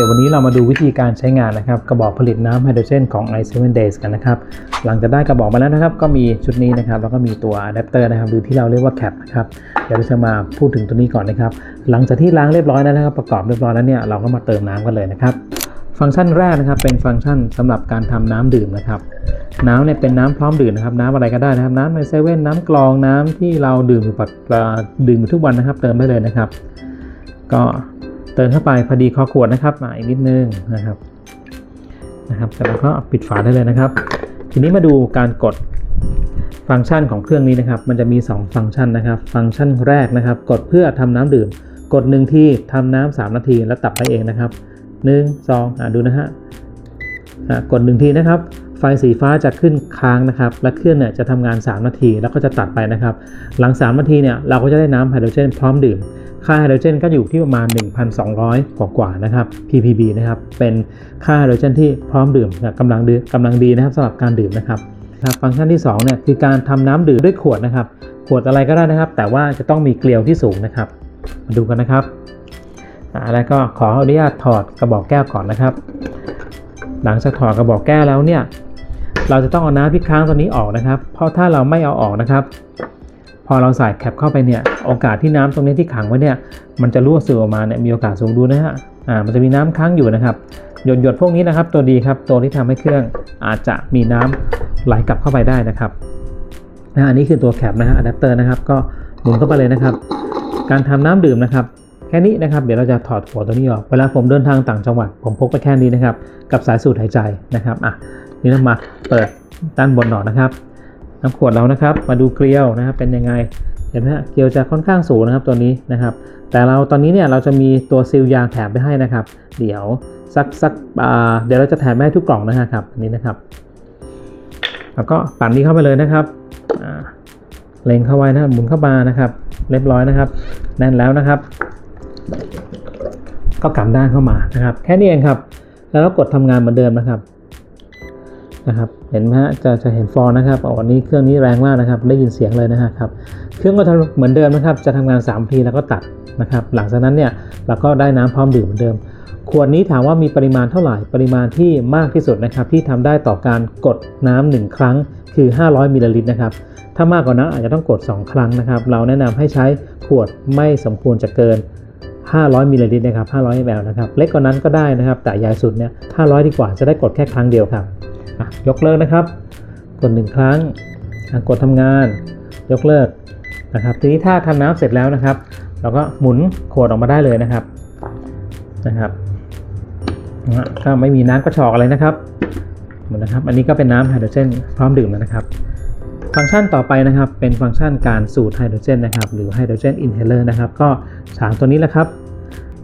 ดี๋ยววันนี้เรามาดูวิธีการใช้งานนะครับกระบอกผลิตน้ำไฮโดรเจนของ i7 Days กันนะครับ หลังจากได้กระบอกมาแล้วนะครับ ก็มีชุดนี้นะครับ แล้วก็มีตัวอะแดปเตอร์นะครับหรือที่เราเรียกว่าแคปนะครับเดี๋ยวเราจะมาพูดถึงตัวนี้ก่อนนะครับ หลังจากที่ล้างเรียบร้อยแล้วนะครับ ประกอบเรียบร้อยแล้วเนี่ยเราก็มาเติมน้ำกันเลยนะครับ ฟังก์ชันแรกนะครับ เป็นฟังก์ชันสำหรับการทำน้ำดื่มนะครับน้ำเนี่ยเป็นน้ำพร้อมดื่มนะครับน้ำอะไรก็ได้นะครับน้ำในเซเว่นน้ำกรองน้ำที่เราดื่มอยู่ปัจดื่มทุกวันนะครับ เติมได้เลยนะครับ ก็ เติมเข้าไปพอดีคอขวดนะครับอ่าอีกนิดนึงนะครับนะครับแต่เราก็ปิดฝาได้เลยนะครับ ทีนี้มาดูการกดฟังก์ชันของเครื่องนี้นะครับ มันจะมี 2 ฟังก์ชันนะครับ ฟังก์ชันแรกนะครับ กดเพื่อทำน้ำดื่ม กดหนึ่งที่ทำน้ำ3นาทีแล้วตับไปเองนะครับ 1 2อ่าดูนะฮะกดหนึ่งทีนะครับ ไฟสีฟ้าจะขึ้นค้างนะครับ และเครื่องเนี่ยจะทำงาน 3 นาทีแล้วก็จะตัดไปนะครับ หลัง 3 นาทีเนี่ยเราก็จะได้น้ำไฮโดรเจนพร้อมดื่ม ค่าไฮโดรเจนก็อยู่ที่ประมาณ 1,200 กว่ากว่าๆนะครับ ppb นะครับ เป็นค่าไฮโดรเจนที่พร้อมดื่มกำลังดีกำลังดีนะครับสำหรับการดื่มนะครับครับฟังก์ชันที่2เนี่ยคือการทำน้ำดื่มด้วยขวดนะครับ ขวดอะไรก็ได้นะครับ แต่ว่าจะต้องมีเกลียวที่สูงนะครับ มาดูกันนะครับอ่าแล้วก็ขออนุญาตถอดกระบอกแก้วก่อนนะครับ หลังจากถอดกระบอกแก้วแล้วเนี่ย เราจะต้องเอาน้ำที่ค้างตัวนี้ออกนะครับ เพราะถ้าเราไม่เอาออกนะครับ พอเราใส่แคปเข้าไปเนี่ยโอกาสที่น้ำตรงนี้ที่ขังไว้เนี่ยมันจะรั่วซึมออกมาเนี่ยมีโอกาสสูงดูนะฮะอ่ามันจะมีน้ำค้างอยู่นะครับหยดหยดพวกนี้นะครับ ตัวดีครับตัวที่ทำให้เครื่องอาจจะมีน้ำไหลกลับเข้าไปได้นะครับนะอันนี้คือตัวแคปนะฮะอะแดปเตอร์นะครับก็หมุนเข้าไปเลยนะครับ การทำน้ำดื่มนะครับแค่นี้นะครับเดี๋ยวเราจะถอดหัวตัวนี้ออกเวลาผมเดินทางต่างจังหวัด ผมพกไปแค่นี้นะครับ กับสายสูดหายใจนะครับอะนี่นะมาเปิดด้านบนหน่อยนะครับ น้ำขวดเรานะครับ มาดูเกลียวนะครับเป็นยังไงเห็นไหมฮะเกลียวจะค่อนข้างสูงนะครับตัวนี้นะครับ แต่เราตอนนี้เนี่ยเราจะมีตัวซีลยางแถมไปให้นะครับ เดี๋ยวสักสักอ่าเดี๋ยวเราจะแถมให้ทุกกล่องนะครับอันนี้นะครับ แล้วก็ปั่นนี้เข้าไปเลยนะครับเล็งเข้าไว้นะหมุนเข้ามานะครับ เรียบร้อยนะครับ แน่นแล้วนะครับ ก็กลับด้านเข้ามานะครับ แค่นี้เองครับ แล้วก็กดทำงานเหมือนเดิมนะครับ นะครับเห็นไหมฮะจะจะเห็นฟองนะครับอ๋อวันนี้เครื่องนี้แรงมากนะครับได้ยินเสียงเลยนะครับเครื่องก็ทำเหมือนเดิมนะครับจะทำงาน3ทีแล้วก็ตัดนะครับหลังจากนั้นเนี่ยเราก็ได้น้ำพร้อมดื่มเหมือนเดิม ขวดนี้ถามว่ามีปริมาณเท่าไหร่ปริมาณที่มากที่สุดนะครับที่ทำได้ต่อการกดน้ำหนึ่งครั้งคือ 500มิลลิลิตรนะครับถ้ามากกว่านั้นอาจจะต้องกด 2 ครั้งนะครับเราแนะนำให้ใช้ขวดไม่สมควรจะเกิน 500มิลลิลิตรนะครับ500 ml นะครับ เล็กกว่านั้นก็ได้นะครับ แต่ใหญ่สุดเนี่ย500 ดีกว่าจะได้กดแค่ครั้งเดียวครับยกเลิกนะครับ กด 1 ครั้ง กดทำงาน ยกเลิกนะครับ ทีนี้ถ้าทำน้ำเสร็จแล้วนะครับ เราก็หมุนขวดออกมาได้เลยนะครับนะครับก็ไม่มีน้ำกระชอกอะไรนะครับหมดนะครับ อันนี้ก็เป็นน้ำไฮโดรเจนพร้อมดื่มแล้วนะครับ ฟังก์ชันต่อไปนะครับ เป็นฟังก์ชันการสูดไฮโดรเจนนะครับ หรือไฮโดรเจนอินเฮเลอร์นะครับ ก็สารตัวนี้แหละครับ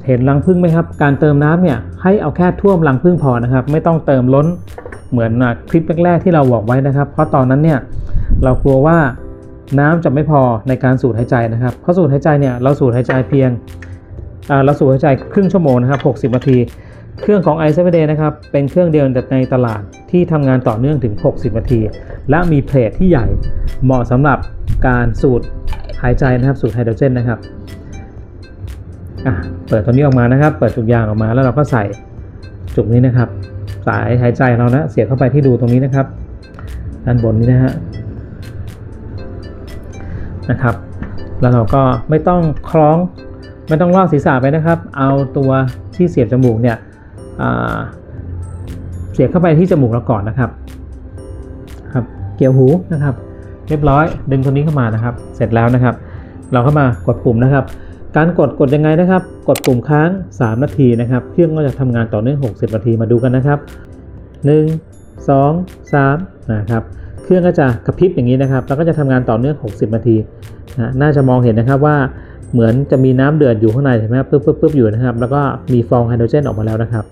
เห็นรังผึ้งไหมครับ การเติมน้ำเนี่ยให้เอาแค่ท่วมรังผึ้งพอนะครับ ไม่ต้องเติมล้นเหมือนคลิปแรกๆที่เราบอกไว้นะครับ เพราะตอนนั้นเนี่ยเรากลัวว่าน้ำจะไม่พอในการสูดหายใจนะครับ เพราะสูดหายใจเนี่ยเราสูดหายใจเพียง เราสูดหายใจครึ่งชั่วโมงนะครับ 60 นาที เครื่องของ i 7 day นะครับ เป็นเครื่องเดียวในตลาดที่ทำงานต่อเนื่องถึง 60 นาที และมีเพลทที่ใหญ่ เหมาะสำหรับการสูดหายใจนะครับสูดไฮโดรเจนนะครับเปิดตัวนี้ออกมานะครับ เปิดจุกยางออกมาแล้วเราก็ใส่จุกนี้นะครับ สายหายใจเรานะเสียบเข้าไปที่รูตรงนี้นะครับ ด้านบนนี้นะฮะนะครับ แล้วเราก็ไม่ต้องคล้อง ไม่ต้องลอกศีรษะไปนะครับ เอาตัวที่เสียบจมูกเนี่ยเสียบเข้าไปที่จมูกเราก่อนนะครับครับ เกี่ยวหูนะครับ เรียบร้อยดึงตัวนี้เข้ามานะครับ เสร็จแล้วนะครับ เราเข้ามากดปุ่มนะครับ การกดกดยังไงนะครับ กดปุ่มค้าง 3 นาทีนะครับ เครื่องก็จะทำงานต่อเนื่อง 60 นาทีมาดูกันนะครับ 1 2 3 นะครับเครื่องก็จะกระพริบอย่างนี้นะครับ แล้วก็จะทำงานต่อเนื่อง 60 นาทีนะน่าจะมองเห็นนะครับว่า เหมือนจะมีน้ำเดือดอยู่ข้างในเห็นไหมครับปึ๊บปึ๊บปึ๊บอยู่นะครับ แล้วก็มีฟองไฮโดรเจนออกมาแล้วนะครับ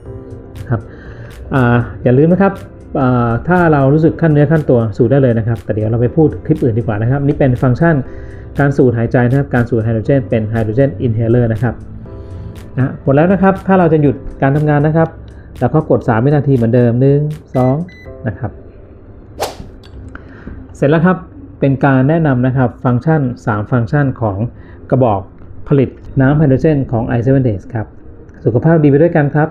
ครับออย่าลืมนะครับถ้าเรารู้สึกขั้นเนื้อขั้นตัวสูดได้เลยนะครับ แต่เดี๋ยวเราไปพูดคลิปอื่นดีกว่านะครับ นี่เป็นฟังก์ชันการสูดหายใจนะครับ การสูดไฮโดรเจนเป็นไฮโดรเจนอินเฮเลอร์นะครับนะหมดแล้วนะครับ ถ้าเราจะหยุดการทำงานนะครับ แล้วก็กด 3 วินาทีเหมือนเดิม 1 2 นะครับ เสร็จแล้วครับ เป็นการแนะนำนะครับฟังก์ชัน 3 ฟังก์ชันของกระบอกผลิตน้ำไฮโดรเจนของ i7 days ครับ สุขภาพดีไปด้วยกันครับ